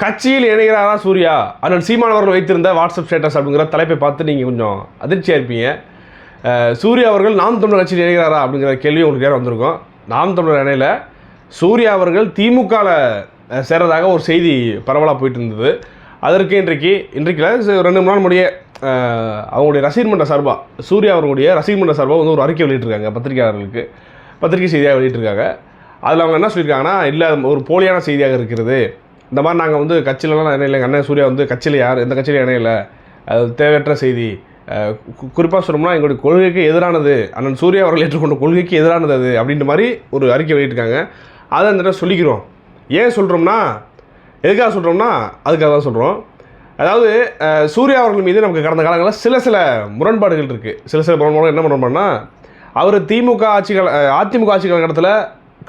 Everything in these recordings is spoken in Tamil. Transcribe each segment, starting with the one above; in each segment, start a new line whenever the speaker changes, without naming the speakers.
கட்சியில் இணைகிறாரா சூர்யா? அண்ணன் சீமான் அவர்கள் வைத்திருந்த வாட்ஸ்அப் ஸ்டேட்டஸ் அப்படிங்கிற தலைப்பை பார்த்து நீங்கள் கொஞ்சம் அதிர்ச்சியாக இருப்பீங்க. சூர்யா அவர்கள் நாம் தமிழர் கட்சியில் இணைகிறாரா அப்படிங்கிற கேள்வி உங்களுக்கு நேரம் வந்திருக்கும். நாம் தமிழர் இணையில் சூர்யா அவர்கள் திமுகவில் சேர்றதாக ஒரு செய்தி பரவலாக போயிட்டு இருந்தது. அதற்கு இன்றைக்கு இன்றைக்கு ரெண்டு மூணு நாள் முடிய அவங்களுடைய ரசிகர் மன்ற சார்பாக சூர்யா அவர்களுடைய ரசிகர் மன்ற சார்பாக வந்து ஒரு அறிக்கை வெளியிட்டிருக்காங்க பத்திரிகையாளர்களுக்கு. பத்திரிகை செய்தியாக வெளியிட்டிருக்காங்க. அதில் அவங்க என்ன சொல்லியிருக்காங்கன்னா இல்லை ஒரு போலியான செய்தியாக இருக்கிறது. இந்த மாதிரி நாங்கள் வந்து கட்சியிலலாம் இணையில எங்கள் அண்ணன் சூர்யா வந்து கட்சியில் யார் எந்த கட்சியிலும் இணையில அது தேவையற்ற செய்தி. குறிப்பாக சொல்லணும்னா எங்களுடைய கொள்கைக்கு எதிரானது அண்ணன் சூர்யா அவர்கள் ஏற்றுக்கொண்ட கொள்கைக்கு எதிரானது அது அப்படின்ற மாதிரி ஒரு அறிக்கை வெளியிட்டிருக்காங்க. அதை அந்த இடத்துல சொல்லிக்கிறோம். ஏன் சொல்கிறோம்னா எதுக்காக சொல்கிறோம்னா அதுக்காக தான் சொல்கிறோம் அதாவது சூர்யா அவர்கள் மீது நமக்கு கடந்த காலங்களில் சில சில முரண்பாடுகள் இருக்குது சில சில முரண்பாடுகள் என்ன முரண்பாடுனா அவர் திமுக ஆட்சி அதிமுக ஆட்சி காலகட்டத்தில்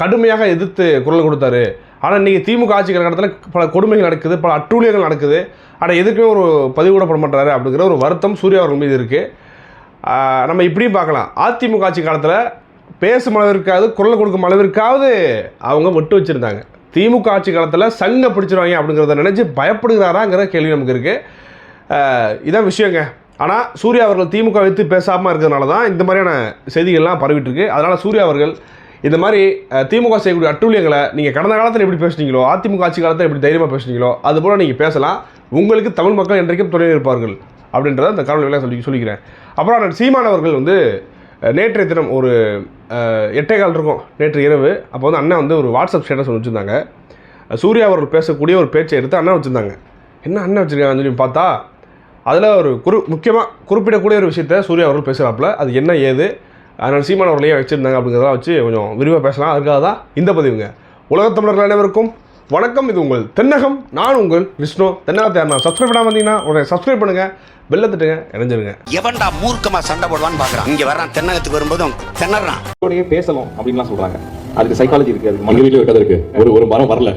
கடுமையாக எதிர்த்து குரல் கொடுத்தாரு. ஆனால் இன்றைக்கி திமுக ஆட்சி காலகட்டத்தில் பல கொடுமைகள் நடக்குது பல அட்டூழியங்கள் நடக்குது. ஆனால் எதுக்குமே ஒரு பதிவு கூட போட மாட்டாரு அப்படிங்கிற ஒரு வருத்தம் சூர்யா அவர்கள் மீது இருக்குது நம்ம இப்படியும் பார்க்கலாம். அதிமுக ஆட்சி காலத்தில் பேசும் அளவிற்காவது குரல் கொடுக்கும் அளவிற்காவது அவங்க விட்டு வச்சுருந்தாங்க. திமுக ஆட்சி காலத்தில் சங்க பிடிச்சிருவாங்க அப்படிங்கிறத நினச்சி பயப்படுகிறாராங்கிற கேள்வி நமக்கு இருக்குது இதான் விஷயங்க. ஆனால் சூர்யா அவர்கள் திமுக வைத்து பேசாமல் இருக்கிறதுனால தான் இந்த மாதிரியான செய்திகள்லாம் பரவிட்டுருக்கு அதனால் சூர்யா அவர்கள் இந்த மாதிரி திமுக செய்யக்கூடிய அட்டூழியங்களை நீங்கள் கடந்த காலத்தில் எப்படி பேசுனீங்களோ அதிமுக ஆட்சி காலத்தில் எப்படி தைரியமாக பேசுனீங்களோ அதுபோல் நீங்கள் பேசலாம். உங்களுக்கு தமிழ் மக்கள் என்றைக்கும் துணை இருப்பார்கள் அப்படின்றத அந்த காணொலிகளை சொல்லி சொல்லிக்கிறேன். அப்புறம் சீமானவர்கள் சீமான் அவர்கள் வந்து நேற்றைய தினம் ஒரு எட்டே கால் இருக்கும் நேற்று இரவு. அப்போ வந்து அண்ணன் வந்து ஒரு வாட்ஸ்அப் ஸ்டேட்டஸ் ஒன்று வச்சுருந்தாங்க. சூர்யா அவர்கள் பேசக்கூடிய ஒரு பேச்சை எடுத்து அண்ணன் வச்சுருந்தாங்க. என்ன அண்ணன் வச்சுருக்காங்கன்னு சொல்லி பார்த்தா அதில் ஒரு குறு முக்கியமாக குறிப்பிடக்கூடிய ஒரு விஷயத்த சூர்யா அவர்கள் பேசுகிறாப்புல அது என்ன ஏது? அதனால் சீமான் அவர்களையே வச்சுருந்தாங்க அப்படிங்கிறதெல்லாம் வச்சு கொஞ்சம் விரிவாக பேசலாம். அதுக்காக தான் இந்த பதிவுங்க. உலகத் தமிழர்கள் அனைவருக்கும் வணக்கம். இது உங்கள் தென்னகம். நான் உங்கள் விஷ்ணு. தென்னகத்தை யாருன்னா சப்ஸ்கிரைப் பண்ணாமல் வந்தீங்கன்னா உடனே சப்ஸ்கிரைப் பண்ணுங்கள் பெல்ல தட்டுங்க. இணைஞ்சிருங்க.
எவன்டா மூர்க்கமா சண்டை போடுவான்னு பாக்குறான். இங்க வர்றான். தென்னகத்துக்கு வரும்போது திணறான்
உடனே பேசணும் அப்படின்லாம் சொல்றாங்க. அதுக்கு சைக்காலஜி இருக்கு. அதுக்கு
ஒரு கதை இருக்கு. ஒரு ஒரு மரம் வரல.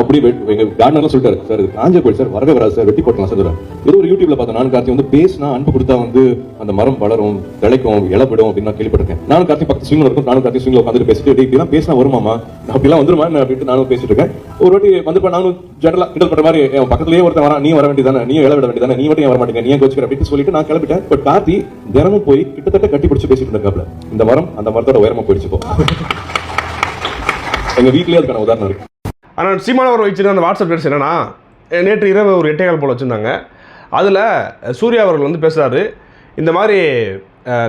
அப்படி எங்க கார்டனர்லாம் சொல்லிட்டாரு. சார் இது காஞ்ச போயிடு சார் வரவே வராது சார் வெட்டி போட்டலாம் சார் ஏதோ ஒரு யூடியூப்ல பார்த்தேன் நான் கார்த்தி வந்து பேசினா அன்பு கொடுத்தா வந்து அந்த மரம் வளரும் திளைக்கும் இழப்பிடும் அப்படின்னு நான் கேள்விப்பட்டிருக்கேன். நானும் கார்த்தி பக்கத்து ஸ்விங்ல இருக்கும் நானும் கார்த்தி ஸ்விங்ல உட்காந்து பேசிட்டு இப்படி இப்படிலாம் பேசினா வருமாமா அப்படிலாம் வந்துருமா அப்படின்ட்டு நானும் பேசிட்டு இருக்கேன். ஒரு வாட்டி வந்து நானும் ஜெனரலா கிண்டல் பண்ற மாதிரி என் பக்கத்துலயே ஒருத்தன் வரா நீ வர வேண்டியதானே நீ இழவிட வேண்டியதானே நீ மட்டும் வர மாட்டேங்க நீ கோச்சுக்கிற? அப்படின்னு சொல்லிட்டு நான் கிளம்பிட்டேன். பட் கார்த்தி தினமும் போய் கிட்டத்தட்ட கட்டி பிடிச்சு பேசிட்டு இருக்காப்ல இந்த மரம் அந்த மரத்தோட உயரமா போயிடுச்சு இப்போ. எங்க வீட்லயே அதுக்கான உதாரணம் இருக்கு.
ஆனால் சீமானவர் வச்சுருந்த அந்த வாட்ஸ்அப் ஸ்டேட்டஸ் என்னென்னா நேற்று இரவு ஒரு எட்டே போல் வச்சுருந்தாங்க. அதில் சூர்யா அவர்கள் வந்து பேசுகிறாரு இந்த மாதிரி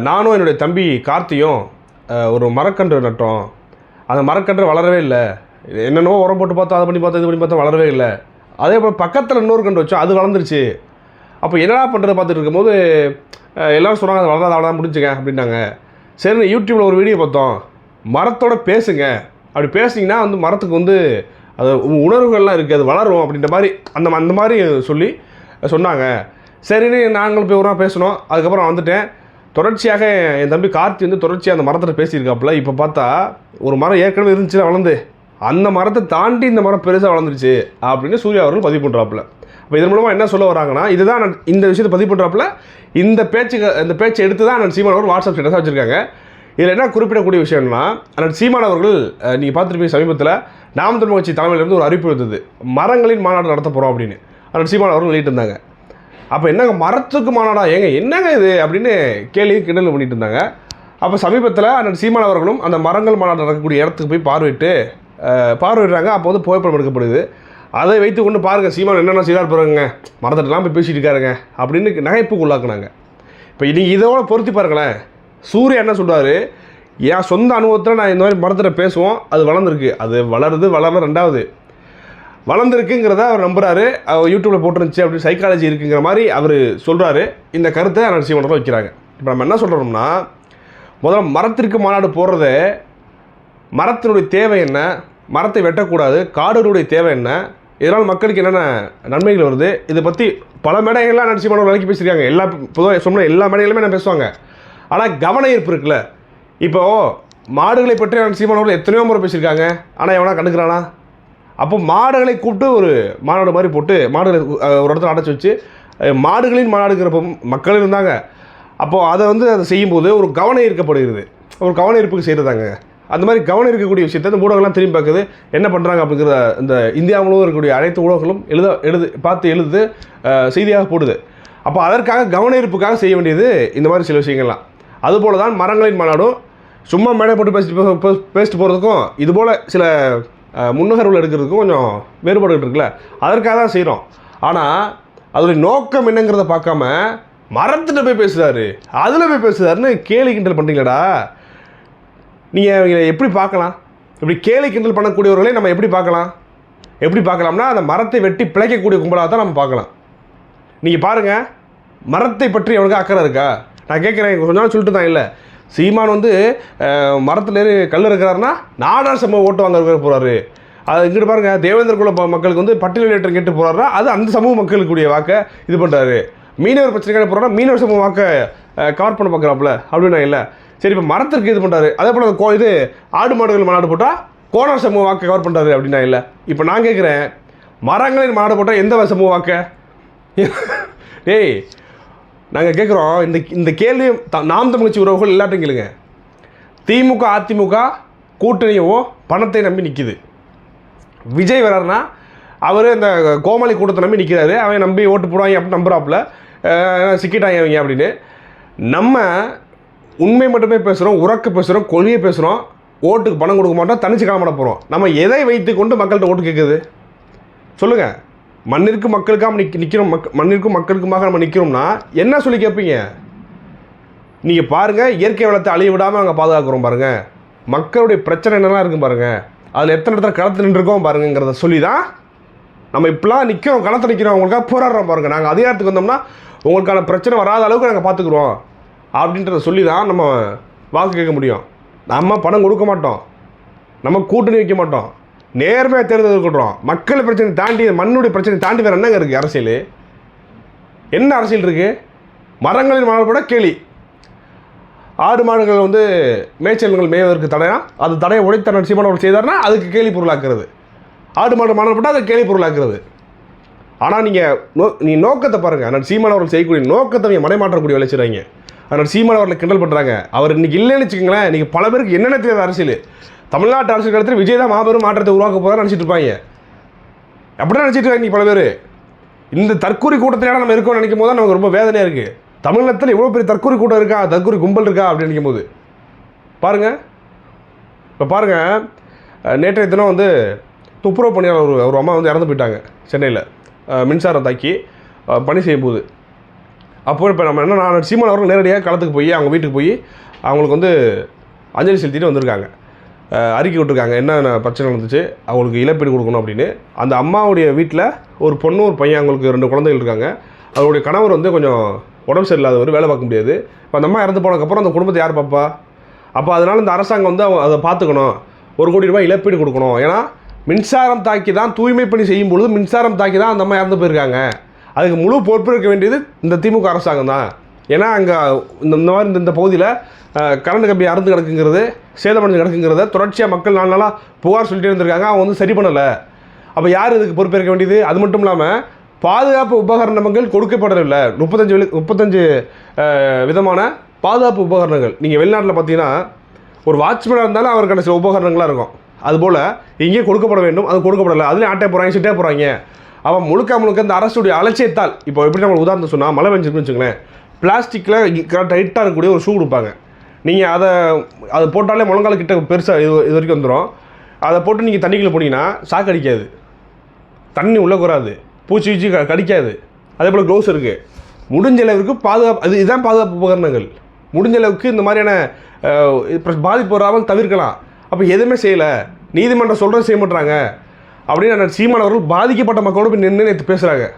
நானும் என்னுடைய தம்பி கார்த்தியும் ஒரு மரக்கன்று நட்டோம். அந்த மரக்கன்று வளரவே இல்லை. என்னென்னவோ உரம் போட்டு பார்த்தோம் அதை பண்ணி பார்த்தோம் இது பண்ணி பார்த்தோம் வளரவே இல்லை. அதே போல் பக்கத்தில் இன்னொரு கன்று வச்சோம் அது வளர்ந்துருச்சு. அப்போ என்னடா பண்ணுறதை பார்த்துட்டு இருக்கும்போது எல்லோரும் சொன்னாங்க அது வளராத அவ்வளோதான் முடிஞ்சுங்க அப்படின்னாங்க. சரி யூடியூப்பில் ஒரு வீடியோ பார்த்தோம். மரத்தோட பேசுங்க. அப்படி பேசிங்கன்னா வந்து மரத்துக்கு வந்து அது உ- உணர்வுகள்லாம் இருக்குது அது வளரும் அப்படின்ற மாதிரி அந்த அந்த மாதிரி சொல்லி சொன்னாங்க. சரின்னு நாங்களும் போய் ஒரு பேசினோம். அதுக்கப்புறம் வந்துட்டேன். தொடர்ச்சியாக என் தம்பி கார்த்தி வந்து தொடர்ச்சியாக அந்த மரத்தில் பேசியிருக்காப்புல. இப்போ பார்த்தா ஒரு மரம் ஏற்கனவே இருந்துச்சு வளர்ந்து. அந்த மரத்தை தாண்டி இந்த மரம் பெருசாக வளர்ந்துருச்சு அப்படின்னு சூர்யா அவர்கள் பதிவு பண்ணுறாப்புல அப்போ இதன் மூலமாக என்ன சொல்ல வராங்கன்னா இதுதான் நான் இந்த விஷயத்தை பதிவு பண்ணுறாப்புல இந்த பேச்சுக்கு இந்த பேச்சை எடுத்து தான் நான் சீமான் அவர் வாட்ஸ்அப் ஸ்டேட்டஸாக வச்சுருக்காங்க. இதில் என்ன குறிப்பிடக்கூடிய விஷயம்னா அண்ணன் சீமான் அவர்கள் நீங்கள் பார்த்துருப்பீங்க சமீபத்தில் நாம் தமிழ் கட்சி தலைமையிலேருந்து ஒரு அறிவிப்பு இருந்தது மரங்களின் மாநாடு நடத்த போகிறோம் அப்படின்னு. அண்ணன் சீமான் அவர்கள் வெளியிட்டு இருந்தாங்க. அப்போ என்னங்க மரத்துக்கு மாநாடா? ஏங்க என்னங்க இது? அப்படின்னு கேள்வியும் கிண்டல் பண்ணிட்டு இருந்தாங்க. அப்போ சமீபத்தில் அண்ணன் சீமான் அவர்களும் அந்த மரங்கள் மாநாடு நடக்கக்கூடிய இடத்துக்கு போய் பார்வையிட்டு பார்வையிடுறாங்க. அப்போ வந்து புகைப்படம் எடுக்கப்படுது. அதை வைத்து கொண்டு பாருங்கள் சீமான் என்னென்ன செய்தார் பாருங்க. மரத்திட்டலாம் போய் பேசிட்டு இருக்காருங்க. அப்படின்னு நகைப்புக்கு உள்ளாக்குனாங்க. இப்போ நீங்கள் இதோட பொருத்தி பாருங்களேன். சூர்யா என்ன சொல்கிறாரு என் சொந்த அனுபவத்தில் நான் இந்த மாதிரி மரத்தில் பேசுவோம் அது வளர்ந்துருக்கு. அது வளருது வளரல ரெண்டாவது. வளர்ந்துருக்குங்கிறத அவர் நம்புகிறாரு அவர் யூடியூப்பில் போட்டுருந்துச்சு அப்படி சைக்காலஜி இருக்குங்கிற மாதிரி அவர் சொல்கிறாரு இந்த கருத்தை அண்ணன் வைக்கிறாங்க. இப்போ நம்ம என்ன சொல்கிறோம்னா முதல்ல மரத்திற்கு மாநாடு போடுறது மரத்தினுடைய தேவை என்ன? மரத்தை வெட்டக்கூடாது. காடுகளுடைய தேவை என்ன? இதனால் மக்களுக்கு என்னென்ன நன்மைகள் வருது? இதை பற்றி பல மேடைகள்லாம் நடிச்சு மாணவர் விலைக்கு பேசியிருக்காங்க. எல்லா பொதுவாக சொன்ன எல்லா மேடைகளுமே நான் பேசுவாங்க? ஆனால் கவன ஈர்ப்பு இருக்குல்ல. இப்போது மாடுகளை பற்றி நான் சீமானவர்கள் எத்தனையோ முறை பேசியிருக்காங்க. ஆனால் எவனா கண்டுக்கிறானா? அப்போ மாடுகளை கூப்பிட்டு ஒரு மாநாடு மாதிரி போட்டு மாடுகளை ஒரு இடத்துல அடைச்சி வச்சு மாடுகளின் மாநாடுங்கிறப்ப மக்கள் இருந்தாங்க. அப்போது அதை வந்து அதை செய்யும்போது ஒரு கவனம் ஈர்க்கப்படுகிறது. ஒரு கவன ஈர்ப்புக்கு செய்கிறதாங்க அந்த மாதிரி கவனம் இருக்கக்கூடிய விஷயத்தை இந்த ஊடகம்லாம் திரும்பி பார்க்குது. என்ன பண்ணுறாங்க அப்படிங்கிற இந்த இந்தியா முழுவதும் இருக்கக்கூடிய அனைத்து ஊடகங்களும் எழுத எழுது பார்த்து எழுது செய்தியாக போடுது. அப்போ அதற்காக கவன ஈர்ப்புக்காக செய்ய வேண்டியது இந்த மாதிரி சில விஷயங்கள்லாம். அதுபோல தான் மரங்களின் மாநாடும் சும்மா மேடை போட்டு பேசிட்டு பேசிட்டு போகிறதுக்கும் இதுபோல் சில முன்னகர்வுகள் எடுக்கிறதுக்கும் கொஞ்சம் வேறுபாடுகள் இருக்குல்ல. அதற்காக தான் செய்கிறோம் ஆனால் அதோடைய நோக்கம் என்னங்கிறத பார்க்காம மரத்திட்ட போய் பேசுகிறாரு அதில் போய் பேசுகிறாருன்னு கேலி கிண்டல் பண்ணுறீங்களடா நீங்கள் அவங்க எப்படி பார்க்கலாம்? இப்படி கேலி கிண்டல் பண்ணக்கூடியவர்களை நம்ம எப்படி பார்க்கலாம்? எப்படி பார்க்கலாம்னா அந்த மரத்தை வெட்டி பிழைக்கக்கூடிய கும்பலாக தான் நம்ம பார்க்கலாம். நீங்கள் பாருங்கள் மரத்தை பற்றி அவனுக்கு அக்கறை இருக்கா? நான் கேட்குறேன் கொஞ்ச நாள் சொல்லிட்டு தான் இல்லை. சீமான் வந்து மரத்தில் ஏறி கல் இருக்கிறாருன்னா நாடார் சமூக ஓட்டு வாங்க போகிறாரு அது இங்கிட்டு பாருங்கள் தேவேந்திர குல மக்களுக்கு வந்து பட்டியலேற்றம் கேட்டு போகிறாருன்னா அது அந்த சமூக மக்களுக்குரிய வாக்கை இது பண்ணுறாரு மீனவர் பிரச்சனைக்கான போகிறோன்னா மீனவர் சமூக வாக்கை கவர் பண்ண பார்க்குறாப்புல அப்படின்னா இல்லை. சரி இப்போ மரத்திற்கு இது பண்ணுறாரு அதே போல் கோ இது ஆடு மாடுகள் மாநாடு போட்டால் கோணர் சமூக வாக்கை கவர் பண்ணுறாரு அப்படின்னா இல்லை. இப்போ நான் கேட்குறேன் மரங்களின் மாநாடு போட்டால் எந்த சமூக வாக்கை? டேய் நாங்கள் கேட்குறோம் இந்த இந்த கேள்வி த- நாம் தமிழ்ச்சி உறவுகள் எல்லாத்தையும் கேளுங்க. திமுக அதிமுக கூட்டணியவும் பணத்தை நம்பி நிற்கிது விஜய் வர்றாருன்னா அவர் இந்த கோமாளி கூட்டத்தை நம்பி நிற்கிறாரு அவன் நம்பி ஓட்டு போடுவாங்க அப்படின்னு நம்புறாப்புல. சிக்கிட்டாங்க அவங்க அப்படின்னு. நம்ம உண்மை மட்டுமே பேசுகிறோம் உறக்க பேசுகிறோம் கொள்கையை பேசுகிறோம் ஓட்டுக்கு பணம் கொடுக்க மாட்டோம் தனிச்சு கிளம்பட போகிறோம் நம்ம எதை வைத்து கொண்டு மக்கள்கிட்ட ஓட்டு கேட்குது சொல்லுங்கள் மண்ணிற்கு மக்களுக்காக நிக் நிற்கிறோம் மக் மண்ணிற்கும் மக்களுக்குமாக நம்ம நிற்கிறோம்னா என்ன சொல்லி கேட்பீங்க? நீங்கள் பாருங்கள் இயற்கை வளத்தை அழிய விடாமல் நாங்கள் பாதுகாக்கிறோம் பாருங்கள் மக்களுடைய பிரச்சனை என்னெல்லாம் இருக்கும் பாருங்கள் அதில் எத்தனை இடத்துல களத்து நின்றுருக்கோம் பாருங்கிறத சொல்லி தான் நம்ம இப்படிலாம் நிற்கிறோம் களத்து நிற்கிறோம் உங்களுக்காக போராடுறோம் பாருங்கள் நாங்கள் அதிகாரத்துக்கு வந்தோம்னா உங்களுக்கான பிரச்சனை வராத அளவுக்கு நாங்கள் பார்த்துக்குறோம் அப்படின்றத சொல்லி தான் நம்ம வாக்கு கேட்க முடியும். நம்ம பணம் கொடுக்க மாட்டோம். நம்ம கூட்டணி வைக்க மாட்டோம். நேர்மையாக தேர்தல் மக்கள் பிரச்சனை தாண்டி மண்ணுடைய பிரச்சனை தாண்டி வேறு என்னங்க இருக்குது அரசியல்? என்ன அரசியல் இருக்குது மரங்களின் மாறுபட கேலி. ஆடு மாடுகள் வந்து மேய்ச்சல்கள் மேய்வதற்கு தடையா? அது தடையை உடைத்த சீமானவர் செய்தார்னா அதுக்கு கேலி பொருளாக்குறது. ஆடு மாடு மானப்பட்டால் அதை கேலி பொருளாக்குறது. ஆனால் நீங்கள் நோ நீ நோக்கத்தை பாருங்கள் ஆனால் சீமானவர்கள் செய்யக்கூடிய நோக்கத்தை நீங்கள் மடைமாற்றக்கூடிய விளைச்சிடுறாங்க செய்கிறாங்க ஆனால் சீமானவர்களை கிண்டல் பண்ணுறாங்க அவர் இன்றைக்கி இல்லைன்னு வச்சுக்கோங்களேன். இன்றைக்கி பல பேருக்கு என்னென்ன தெரியாது அரசியல். தமிழ்நாட்டு அரசியல் காலத்தில் விஜய் தான் மாபெரும் மாற்றத்தை உருவாக்க போகிறதா நினச்சிட்டு இருப்பாங்க. அப்படி தான் நினச்சிட்டு இருக்காங்க பல பேர். இந்த தற்கூரி கூட்டத்திலான நம்ம இருக்கோம்னு நினைக்கும் போது நமக்கு ரொம்ப வேதனையாக இருக்குது தமிழகத்தில் இவ்வளோ பெரிய தற்கூரி கூட்டம் இருக்கா? தற்கூரி கும்பல் இருக்கா? அப்படின்னு நினைக்கும் போது. பாருங்கள் இப்போ பாருங்கள் நேற்றைய தினம் வந்து துப்புரவு பணியாளர் ஒரு ஒரு அம்மா வந்து இறந்து போயிட்டாங்க சென்னையில். மின்சாரம் தாக்கி. பணி செய்யும் போது. அப்போ இப்போ நம்ம என்ன நான் சீமான் அவர்கள் நேரடியாக களத்துக்கு போய் அவங்க வீட்டுக்கு போய் அவங்களுக்கு வந்து அஞ்சலி செலுத்திட்டு வந்திருக்காங்க. அறிக்கை விட்டுருக்காங்க. என்னென்ன பிரச்சனை நடந்துச்சு? அவங்களுக்கு இழப்பீடு கொடுக்கணும் அப்படின்னு. அந்த அம்மாவுடைய வீட்டில் ஒரு பொண்ணு ஒரு பையன் அவங்களுக்கு ரெண்டு குழந்தைகள் இருக்காங்க. அவருடைய கணவர் வந்து கொஞ்சம் உடம்பு சரியில்லாதவர் வேலை பார்க்க முடியாது. இப்போ அந்த அம்மா இறந்து போனதுக்கப்புறம் அந்த குடும்பத்தை யார் பார்ப்பா அப்போ அதனால் இந்த அரசாங்கம் வந்து அவங்க அதை பார்த்துக்கணும். ஒரு கோடி ரூபாய் இழப்பீடு கொடுக்கணும். ஏன்னா மின்சாரம் தாக்கி தான் தூய்மை பணி செய்யும் பொழுது மின்சாரம் தாக்கி தான் அந்த அம்மா இறந்து போயிருக்காங்க. அதுக்கு முழு பொறுப்பு இருக்க வேண்டியது இந்த திமுக அரசாங்கம் தான். ஏன்னா அங்கே இந்த இந்த மாதிரி இந்த- பகுதியில் கரண்ட் கம்பி அறுந்து கிடக்குங்கிறது சேதமடைஞ்சு கிடக்குங்கிறத தொடர்ச்சியாக மக்கள் நாலு நாளாக புகார் சொல்லிட்டு இருந்திருக்காங்க. அவங்க வந்து சரி பண்ணலை. அப்போ யார் இதுக்கு பொறுப்பேற்க வேண்டியது? அது மட்டும் இல்லாமல் பாதுகாப்பு உபகரணங்கள் கொடுக்கப்படவில்லை முப்பத்தஞ்சு முப்பத்தஞ்சு விதமான பாதுகாப்பு உபகரணங்கள். நீங்கள் வெளிநாட்டில் பார்த்தீங்கன்னா ஒரு வாட்ச்மேனாக இருந்தாலும் அவருக்கான சில உபகரணங்களாக இருக்கும். அதுபோல் இங்கே கொடுக்கப்பட வேண்டும். அது கொடுக்கப்படலை. அதுலேயும் ஆட்டே போகிறாங்க சிட்டே போகிறாங்க அவன் முழுக்க முழுக்க இந்த அரசுடைய அலட்சியத்தால் இப்போ எப்படி நம்ம உதாரணம் சொன்னால் மழை பெஞ்சிருக்குன்னு வச்சுங்களேன் பிளாஸ்டிக்கில் டைட்டாக இருக்கக்கூடிய ஒரு ஷூ கொடுப்பாங்க. நீங்கள் அதை அதை போட்டாலே முழங்கால கிட்ட பெருசாக இது இது வரைக்கும் வந்துடும் அதை போட்டு நீங்கள் தண்ணிக்குள்ளே போனீங்கன்னா சாக்கு அடிக்காது. தண்ணி உள்ளே குறாது. பூச்சி பூச்சி க- கடிக்காது. அதே போல் க்ளவுஸ் இருக்குது முடிஞ்ச அளவுக்கு பாதுகாப்பு அது இதுதான் பாதுகாப்பு உபகரணங்கள். முடிஞ்ச அளவுக்கு இந்த மாதிரியான பாதிப்பு வராமல் தவிர்க்கலாம். அப்போ எதுவுமே செய்யலை. நீதிமன்றம் சொல்கிறது செய்ய மாட்டாங்க அப்படின்னு நான் சீமானவர்கள் பாதிக்கப்பட்ட மக்களோடு போய் நின்று நேற்று பேசுகிறாங்க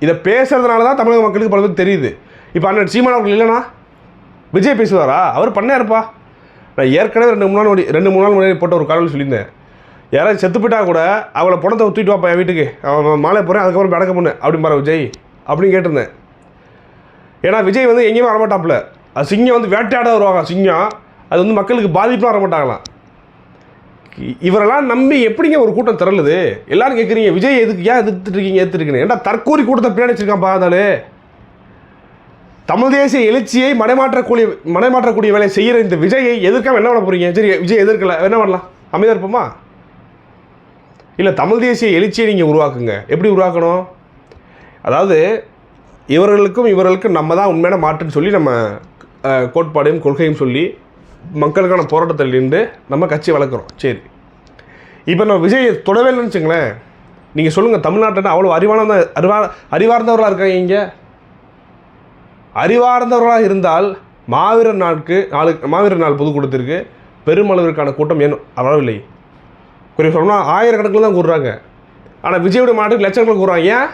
இதை பேசுறதுனால தான் தமிழக மக்களுக்கு பல தெரியுது. இப்போ அண்ணன் சீமானவர்கள் இல்லைனா விஜய் பேசுவாரா? அவர் பண்ணாருப்பா. நான் ஏற்கனவே ரெண்டு மூணு நாள் முடி ரெண்டு மூணு நாள் முன்னாடி போட்ட ஒரு காலையில் சொல்லியிருந்தேன். யாராவது செத்து போயிட்டா கூட அவளை பணத்தை தூக்கிட்டு வாப்பா என் வீட்டுக்கு. அவன் மாலை போகிறேன் அதுக்கப்புறம் போய் அடக்க பண்ணு விஜய். அப்படின்னு கேட்டிருந்தேன். ஏன்னா விஜய் வந்து எங்கேயுமே வரமாட்டாப்புல. அது சிங்கம் வந்து வேட்டையாட வருவாங்க சிங்கம். அது வந்து மக்களுக்கு பாதிப்பாக வரமாட்டாங்களாம். இவரெல்லாம் நம்பி எப்படிங்க ஒரு கூட்டம் திரளுது? எல்லாரும் கேட்குறீங்க விஜய் எதுக்கு ஏன் எதிர்த்துட்டு இருக்கீங்க எதிர்த்துருக்கீங்க ஏன்னா தற்கூரி கூட்டத்தை பின்னாடி வச்சிருக்கான் பார்த்தாலே தமிழ் தேசிய எழுச்சியை மடைமாற்றக்கூடிய மடைமாற்றக்கூடிய வேலையை செய்கிற இந்த விஜயை எதிர்க்காம என்ன பண்ண போகிறீங்க சரி விஜய் எதிர்க்கல. என்ன பண்ணலாம்? அமைதியாக இருப்போமா? இல்லை தமிழ் தேசிய எழுச்சியை நீங்கள் உருவாக்குங்க. எப்படி உருவாக்கணும்? அதாவது இவர்களுக்கும் இவர்களுக்கும் நம்ம தான் உண்மையான மாற்றுன்னு சொல்லி நம்ம கோட்பாடையும் கொள்கையும் சொல்லி மக்களுக்கான போராட்டத்தில் நின்று நம்ம கட்சி வளர்க்குறோம். சரி. இப்போ நம்ம விஜய் தொடவே இல்லைன்னு வச்சுங்களேன். நீங்கள் சொல்லுங்கள் தமிழ்நாட்டில் அவ்வளோ அறிவான அறிவா அறிவார்ந்தவர்களாக இருக்காங்க இங்கே? அறிவார்ந்தவர்களாக இருந்தால் மாவீரர் நாளுக்கு நாளுக்கு மாவீரர் நாள் பொதுக்கூட்டத்திற்கு பெருமளவிற்கான கூட்டம் ஏன் வரவில்லை? குறிப்பாக சொல்லணும்னா ஆயிரக்கணக்கில் தான் கூடுறாங்க. ஆனால் விஜயோட மாட்டுக்கு லட்சக்கணக்கில் கூடுறாங்க. ஏன்?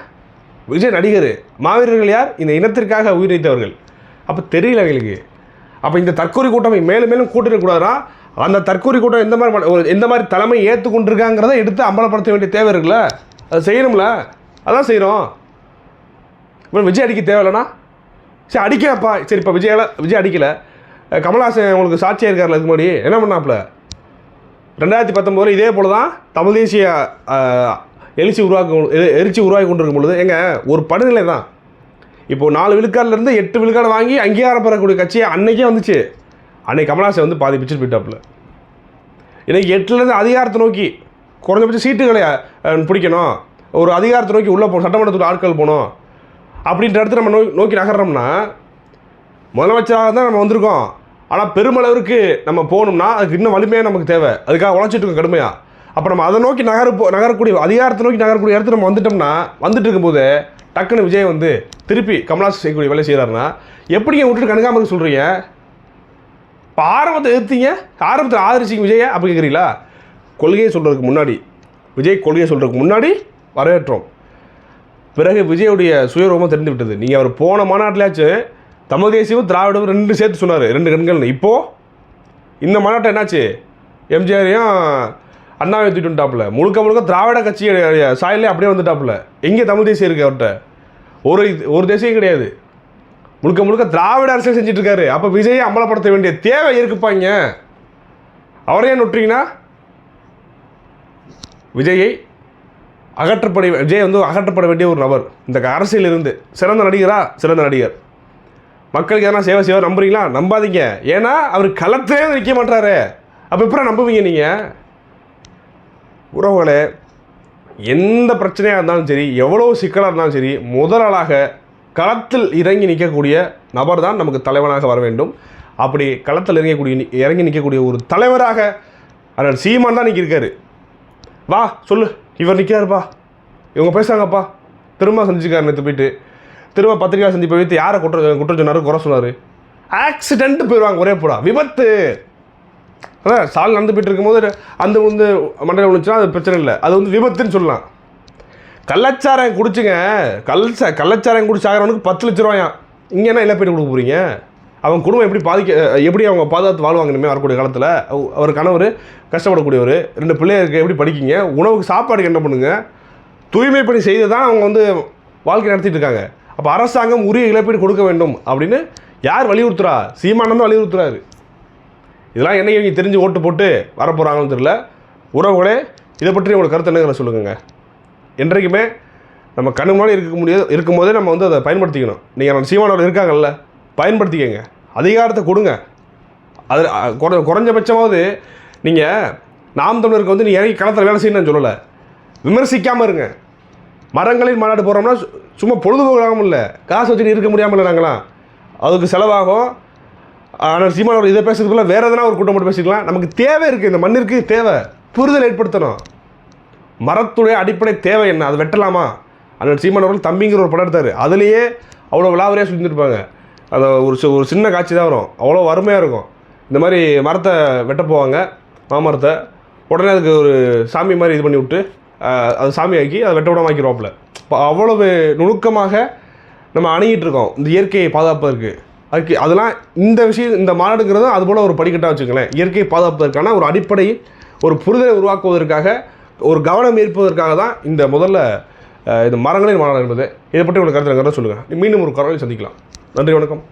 விஜய் நடிகர். மாவீரர்கள் யார்? இந்த இனத்திற்காக உயிர் நீத்தவர்கள். அப்போ தெரியல எங்களுக்கு அப்போ இந்த தற்கொலை கூட்டம் மேலும் மேலும் கூட்டிடக்கூடாதுன்னா அந்த தற்கொலை கூட்டம் எந்த மாதிரி ஒரு எந்த மாதிரி தலைமை ஏற்றுக்கொண்டிருக்காங்கிறத எடுத்து அம்பலப்படுத்த வேண்டிய தேவை இருக்குல்ல? அதை செய்யணும்ல. அதான் செய்கிறோம் இப்போ விஜய் அடிக்க தேவையில்லைனா சரி அடிக்கலப்பா. சரி இப்போ விஜயால விஜய் அடிக்கல. கமல்ஹாசன் உங்களுக்கு சாட்சியாக இருக்கார்ல இதுக்கு முன்னாடி? என்ன பண்ணாப்புல? ரெண்டாயிரத்தி பத்தொம்போதில் இதே போல தான் தமிழ் தேசிய எழுச்சி உருவாக்க எரிச்சி உருவாக்கி கொண்டிருக்கும் பொழுது எங்க ஒரு படுநிலை தான் இப்போது நாலு விழுக்காடுலேருந்து எட்டு விழுக்காடு வாங்கி அங்கீகாரம் பெறக்கூடிய கட்சி அன்னைக்கே வந்துச்சு. அன்னைக்கு கமல்ஹாசன் வந்து பாதி பிச்சுட்டு போயிட்டாப்புல. இன்றைக்கி எட்டுலேருந்து அதிகாரத்தை நோக்கி குறைஞ்சபட்ச சீட்டுகளை பிடிக்கணும். ஒரு அதிகாரத்தை நோக்கி உள்ளே போகணும் சட்டமன்றத்துக்கு ஆட்கள் போகணும். அப்படின்ற இடத்துல நம்ம நோக்கி நோக்கி நகர்றோம்னா முதலமைச்சராக தான் நம்ம வந்திருக்கோம். ஆனால் பெருமளவிற்கு நம்ம போகணும்னா அதுக்கு இன்னும் வலிமையாக நமக்கு தேவை. அதுக்காக உழைச்சிட்டு இருக்கோம் கடுமையாக அப்போ நம்ம அதை நோக்கி நகர போ நகரக்கூடிய அதிகாரத்தை நோக்கி நகரக்கூடிய இடத்துல நம்ம வந்துட்டோம்னா வந்துட்டு இருக்கும்போது டக்குன்னு விஜய் வந்து திருப்பி கமலாஸ் செய்யக்கூடிய வேலை செய்கிறாருன்னா எப்படிங்க விட்டுட்டு கணக்காமல் சொல்கிறீங்க இப்போ ஆரம்பத்தை எதிர்த்தீங்க? ஆரம்பத்தில் ஆதரிச்சிங்க விஜயை அப்படி கேட்குறீங்களா கொள்கையை சொல்கிறதுக்கு முன்னாடி விஜய் கொள்கையை சொல்கிறதுக்கு முன்னாடி வரவேற்றோம். பிறகு விஜயுடைய சுயரூபம் தெரிந்து விட்டது நீங்கள் அவர் போன மாநாட்டிலாச்சும் தமிழ் தேசியமும் திராவிடமும் ரெண்டு சேர்த்து சொன்னார் ரெண்டு கண்கள் இப்போது இந்த மாநாட்டை என்னாச்சு? எம்ஜிஆரையும் அண்ணாவை தூக்கிட்டு வந்துட்டாப்புல. முழுக்க முழுக்க திராவிட கட்சி சாயலே அப்படியே வந்துட்டாப்புல. எங்கே தமிழ் தேசியம் இருக்குது அவர்கிட்ட? ஒரு ஒரு தேசியம் கிடையாது. முழுக்க முழுக்க திராவிட அரசியல் செஞ்சுட்டு இருக்காரு அப்போ விஜயை அம்பலப்படுத்த வேண்டிய தேவை இருக்குப்பாங்க அவரையே நொட்டுறீங்கன்னா? விஜயை அகற்றப்பட விஜய் வந்து அகற்றப்பட வேண்டிய ஒரு நபர். இந்த அரசியல் இருந்து சிறந்த நடிகரா சிறந்த நடிகர். மக்களுக்கு எதனா சேவை செய்வார் நம்புறீங்களா? நம்பாதீங்க. ஏன்னா அவர் களத்திலே நிற்க மாட்டாரு. அப்போ எப்படி நம்புவீங்க நீங்கள் உறவுகளே எந்த பிரச்சனையாக இருந்தாலும் சரி எவ்வளோ சிக்கலாக இருந்தாலும் சரி முதலாளாக களத்தில் இறங்கி நிற்கக்கூடிய நபர் தான் நமக்கு தலைவனாக வர வேண்டும். அப்படி களத்தில் இறங்கக்கூடிய இறங்கி நிற்கக்கூடிய ஒரு தலைவராக அதனால் சீமான் தான் நிற்கிருக்காரு வா சொல்லு. இவர் நிற்கிறாருப்பா இவங்க பேசுகிறாங்கப்பா திரும்ப சந்திச்சுக்காரு நேற்று போயிட்டு. திரும்ப பத்திரிகை சந்திப்பை வைத்து யாரை குற்ற குற்றம் சொன்னார் குறை சொன்னார்? ஆக்சிடென்ட் போயிடுவாங்க ஒரே போடா விபத்து. அதான் சால் நடந்து போயிட்டு இருக்கும்போது அந்த வந்து மண்டலம் விழுந்துச்சுன்னா அது பிரச்சனை இல்லை. அது வந்து விபத்துன்னு சொல்லலாம். கள்ளச்சாரம் குடிச்சுங்க. கள்ளச்சா கள்ளச்சாரம் குடிச்சாகிறவனுக்கு பத்து லட்ச ரூபாயா? இங்கே என்ன இழப்பீடு கொடுக்க போகிறீங்க அவன் குடும்பம் எப்படி பாதிக்க எப்படி அவங்க பாதுகாத்து வாழ்வாங்க இனிமேல் வரக்கூடிய காலத்தில் அவ- அவர் கணவர் கஷ்டப்படக்கூடியவர் ரெண்டு பிள்ளைகளுக்கு எப்படி படிக்கிங்க உணவுக்கு சாப்பாடுக்கு என்ன பண்ணுங்க தூய்மை பணி செய்து தான் அவங்க வந்து வாழ்க்கை நடத்திட்டு இருக்காங்க. அப்போ அரசாங்கம் உரிய இழப்பீடு கொடுக்க வேண்டும் அப்படின்னு யார் வலியுறுத்துறா? சீமானந்தான் வலியுறுத்துறாரு. இதெல்லாம் என்னைக்கு இவங்க தெரிஞ்சு ஓட்டு போட்டு வரப்போகிறாங்கன்னு தெரியல. உறவுகளே இதை பற்றி உங்களுக்கு கருத்து என்னங்கிற சொல்லுங்கங்க. என்றைக்குமே நம்ம கண்ணு முன்னாடி இருக்க முடியாது இருக்கும்போதே நம்ம வந்து அதை பயன்படுத்திக்கணும். நீங்கள் சீமானவர் இருக்காங்கல்ல. பயன்படுத்திக்கங்க. அதிகாரத்தை கொடுங்க. அது குறை குறைஞ்சபட்சமாவது நீங்கள் நாம் தமிழருக்கு வந்து நீ இறங்கி களத்தில் வேலை செய்யணும்னு சொல்லலை. விமர்சிக்காமல் இருங்க. மரங்களில் மாநாடு போகிறோம்னா சு- சும்மா பொழுதுபோக்காமல் இல்லை. காசு வச்சுட்டு இருக்க முடியாமல் இல்லை நாங்களாம் அதுக்கு செலவாகும். ஆனால் சீமான் அவர் இதை பேசுறதுக்குள்ள வேறு எதனா ஒரு கூட்டம் போட்டு பேசிக்கலாம். நமக்கு தேவை இருக்குது இந்த மண்ணிற்கு தேவை. புரிதல் ஏற்படுத்தணும். மரத்துடைய அடிப்படை தேவை என்ன? அதை வெட்டலாமா? அண்ணன் சீமான் அவர்கள் தம்பிங்கிற ஒரு படம் எடுத்தார். அதுலேயே அவ்வளோ விளாவரியாக சொல்லியிருப்பாங்க அது ஒரு சி- ஒரு சின்ன காட்சி தான் வரும். அவ்வளோ வறுமையாக இருக்கும். இந்த மாதிரி மரத்தை வெட்ட போவாங்க மாமரத்தை. உடனே அதுக்கு ஒரு சாமி மாதிரி இது பண்ணி விட்டு அது சாமி ஆக்கி அதை வெட்ட விடாம ஆக்கிடுவாப்புல இப்போ அவ்வளவு நுணுக்கமாக நம்ம அணுகிட்டு இருக்கோம். இந்த இயற்கையை பாதுகாப்பதற்கு. அதுக்கு அதெல்லாம் இந்த விஷயம் இந்த மாநாடுங்கிறதும் அது போல் ஒரு படிக்கட்டாக வச்சுக்கங்களேன். இயற்கையை பாதுகாப்பதற்கான ஒரு அடிப்படை ஒரு புரிதலை உருவாக்குவதற்காக ஒரு கவனம் ஈர்ப்பதற்காக தான் இந்த முதல்ல இந்த மரங்களின் மாநாடு என்பது. இதை பற்றி உங்களுக்கு கருத்து சொல்லுங்கள் மீண்டும் ஒரு குரலில் சந்திக்கலாம். நன்றி வணக்கம்.